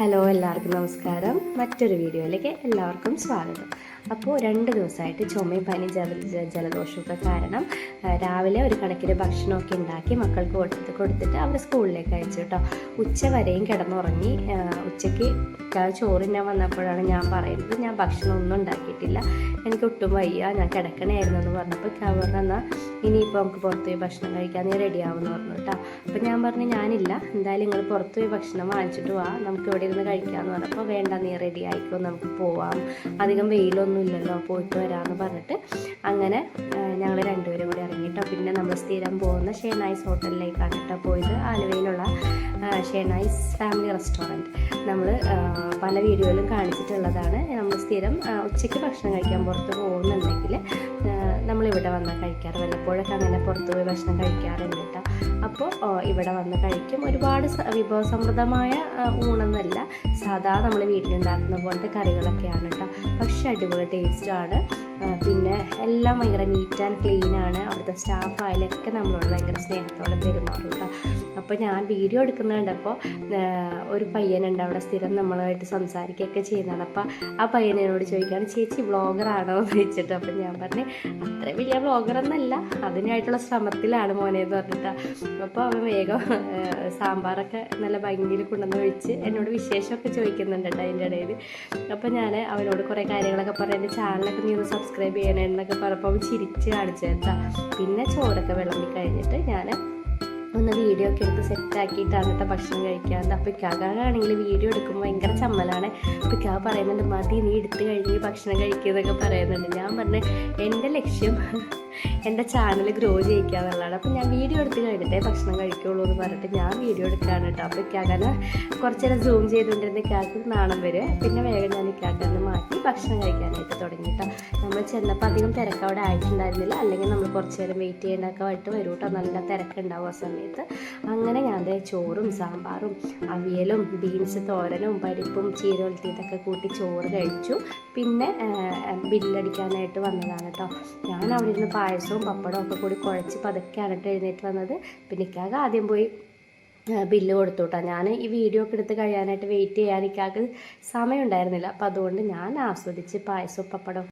Hello എല്ലാവർക്കും നമസ്കാരം. മറ്റൊരു വീഡിയോയിലേക്ക് എല്ലാവർക്കും സ്വാഗതം. അപ്പോൾ രണ്ട് ദിവസമായിട്ട് ചുമയും പനി ജല ജലദോഷമൊക്കെ കാരണം രാവിലെ ഒരു കണക്കിന് ഭക്ഷണമൊക്കെ ഉണ്ടാക്കി മക്കൾക്ക് കൊടുത്ത് കൊടുത്തിട്ട് അവർ സ്കൂളിലേക്ക് അയച്ചു കേട്ടോ. ഉച്ച വരെയും കിടന്നുറങ്ങി ഉച്ചയ്ക്ക് ചോറിനാൻ വന്നപ്പോഴാണ് ഞാൻ പറയുന്നത് ഞാൻ ഭക്ഷണം ഒന്നും ഉണ്ടാക്കിയിട്ടില്ല. എനിക്ക് ഒട്ടും വയ്യ. ഞാൻ കിടക്കണമായിരുന്നു എന്ന് പറഞ്ഞപ്പോൾ ഞാൻ പറഞ്ഞു എന്നാൽ ഇനിയിപ്പോൾ നമുക്ക് പുറത്ത് പോയി ഭക്ഷണം കഴിക്കാൻ നീ റെഡിയാവുമെന്ന് പറഞ്ഞു കേട്ടോ. അപ്പോൾ ഞാൻ പറഞ്ഞു ഞാനില്ല. എന്തായാലും നിങ്ങൾ പുറത്ത് പോയി ഭക്ഷണം വാങ്ങിച്ചിട്ട് വാ. നമുക്ക് ഇവിടെ ഇരുന്ന് കഴിക്കാമെന്ന് പറഞ്ഞപ്പോൾ വേണ്ട നീ റെഡി ആയിക്കോ നമുക്ക് പോവാം. അധികം വെയിലൊന്നും ഇല്ലല്ലോ പോയിട്ട് വരാമെന്ന് പറഞ്ഞിട്ട്. അങ്ങനെ ഞങ്ങൾ രണ്ടുപേരും കൂടി ഇറങ്ങിയിട്ടോ പിന്നെ നമ്മൾ സ്ഥിരം പോകുന്ന ഷേനൈസ് ഹോട്ടലിലേക്കാണ് കേട്ടോ പോയത്. ആലുവയിലുള്ള ആ, ഫാമിലി റെസ്റ്റോറന്റ്. നമ്മൾ പല വീഡിയോയിലും കാണിച്ചിട്ടുള്ളതാണ്. നമ്മൾ സ്ഥിരം ഉച്ചയ്ക്ക് ഭക്ഷണം കഴിക്കാൻ പുറത്ത് പോകുന്നുണ്ടെങ്കിൽ നമ്മളിവിടെ വന്നാൽ കഴിക്കാറ്. വല്ലപ്പോഴൊക്കെ അങ്ങനെ പുറത്ത് പോയി ഭക്ഷണം കഴിക്കാറുണ്ട് കേട്ടോ. അപ്പോൾ ഇവിടെ വന്ന് കഴിക്കും. ഒരുപാട് വിഭവസമൃദ്ധമായ ഊണൊന്നല്ല സാധാ നമ്മൾ വീട്ടിലുണ്ടാക്കുന്ന പോലത്തെ കറികളൊക്കെയാണ് കേട്ടോ. പക്ഷെ അടിപൊളി ടേസ്റ്റാണ് പിന്നെ എല്ലാം ഭയങ്കര നീറ്റ് ആൻഡ് ക്ലീൻ ആണ്. അവിടുത്തെ സ്റ്റാഫ് ആയാലൊക്കെ നമ്മളോട് ഭയങ്കര സ്നേഹത്തോടെ പെരുമാറുക അപ്പോൾ ഞാൻ വീഡിയോ എടുക്കുന്നുണ്ടപ്പോൾ ഒരു പയ്യനുണ്ട്. അവിടെ സ്ഥിരം നമ്മളായിട്ട് സംസാരിക്കുകയൊക്കെ ചെയ്യുന്നതാണ്. അപ്പോൾ ആ പയ്യനോട് ചോദിക്കുകയാണ് ചേച്ചി വ്ളോഗറാണോ എന്ന് ചോദിച്ചിട്ട് അപ്പം ഞാൻ പറഞ്ഞു അത്ര വലിയ വ്ളോഗറൊന്നല്ല അതിനായിട്ടുള്ള ശ്രമത്തിലാണ് മോനെ എന്ന് പറഞ്ഞിട്ട്. അപ്പോൾ അവൻ വേഗം സാമ്പാറൊക്കെ നല്ല ഭംഗിയിൽ കൊണ്ടുവന്ന് ഒഴിച്ച് എന്നോട് വിശേഷമൊക്കെ ചോദിക്കുന്നുണ്ട് കേട്ടോ അതിന്റെ ഇടയിൽ. അപ്പോൾ ഞാൻ അവനോട് കുറേ കാര്യങ്ങളൊക്കെ പറഞ്ഞു എന്റെ ചാനലൊക്കെ നീ ഒന്ന് സബ്സ്ക്രൈബ് ചെയ്യണേ എന്നൊക്കെ പറഞ്ഞപ്പോൾ അവൻ ചിരിച്ച് കാണിച്ചു കേട്ടോ. പിന്നെ ചോറൊക്കെ വിളമ്പി കഴിഞ്ഞിട്ട് ഞാൻ ഒന്ന് വീഡിയോ ഒക്കെ എടുത്ത് സെറ്റാക്കിയിട്ടാണ് കേട്ടോ ഭക്ഷണം കഴിക്കാറുണ്ട്. അപ്പോൾ ഇക്കാകാണെങ്കിൽ വീഡിയോ എടുക്കുമ്പോൾ ഭയങ്കര ചമ്മലാണ്. അപ്പോൾ ഇക്കാ പറയുന്നുണ്ട് മതി നീ എടുത്ത് കഴിഞ്ഞ് ഭക്ഷണം കഴിക്കുന്നതൊക്കെ പറയുന്നുണ്ട്. ഞാൻ പറഞ്ഞ എന്റെ ലക്ഷ്യം എന്റെ ചാനൽ ഗ്രോ ചെയ്യിക്കുക എന്നുള്ളതാണ്. അപ്പോൾ ഞാൻ വീഡിയോ എടുത്ത് കഴിഞ്ഞിട്ടേ ഭക്ഷണം കഴിക്കുള്ളൂ എന്ന് പറഞ്ഞിട്ട് ഞാൻ വീഡിയോ എടുക്കുകയാണ് കേട്ടോ. അപ്പോൾ ഇക്കാകാനെ കുറച്ച് നേരം സൂം ചെയ്തുകൊണ്ടിരുന്ന ഇക്കാക്ക് നാണം വരെ പിന്നെ വേഗം ഞാൻ ഇക്കാക്കാന്ന് മാറ്റി ഭക്ഷണം കഴിക്കാനായിട്ട് തുടങ്ങി കേട്ടോ. നമ്മൾ ചെന്നപ്പോൾ അധികം തിരക്ക് അവിടെ ആയിട്ടുണ്ടായിരുന്നില്ല. അല്ലെങ്കിൽ നമ്മൾ കുറച്ച് നേരം വെയിറ്റ് ചെയ്യേണ്ടതൊക്കെ ആയിട്ട് വരും കേട്ടോ. നല്ല തിരക്കുണ്ടാവും ആ സമയത്ത്. അങ്ങനെ ഞാൻ ചോറും സാമ്പാറും അവിയലും ബീൻസ് തോരനും പരിപ്പും ചീരവലത്തിയിട്ടൊക്കെ കൂട്ടി ചോറ് കഴിച്ചു. പിന്നെ ബില്ലടിക്കാനായിട്ട് വന്നതാണ് കേട്ടോ. ഞാൻ അവിടെ ഇരുന്ന് പായസവും പപ്പടവും ഒക്കെ കൂടി കുഴച്ച് പതുക്കെയാണ് കേട്ടോ എഴുന്നേറ്റ് വന്നത്. പിന്നെ ഇക്കാകെ ആദ്യം പോയി ബില്ല് കൊടുത്തു ഞാൻ ഈ വീഡിയോ ഒക്കെ എടുത്ത് കഴിയാനായിട്ട് വെയിറ്റ് ചെയ്യാൻ ഇക്കാക്ക് സമയം ഉണ്ടായിരുന്നില്ല അപ്പോൾ അതുകൊണ്ട് ഞാൻ ആസ്വദിച്ച് പായസവും പപ്പടവും